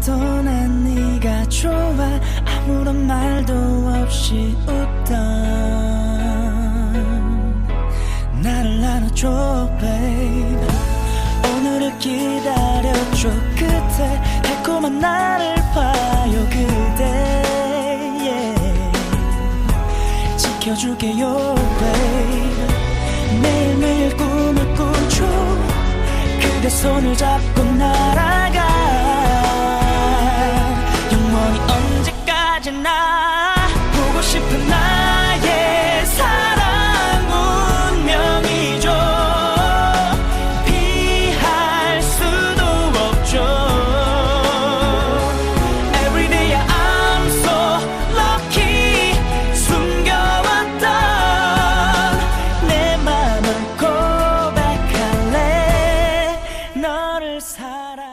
그래도 난 네가 좋아. 아무런 말도 없이 웃던 나를 안아줘 babe. 오늘을 기다려줘 그대. 달콤한 나를 봐요 그대. Yeah. 지켜줄게요 babe. 매일매일 꿈을 꾸죠 그대 손을 잡고 날아 언제까지나 보고 싶은 나의 사랑 운명이죠. 피할 수도 없죠. Everyday I'm so lucky. 숨겨왔던 내 맘을 고백할래. 너를 사랑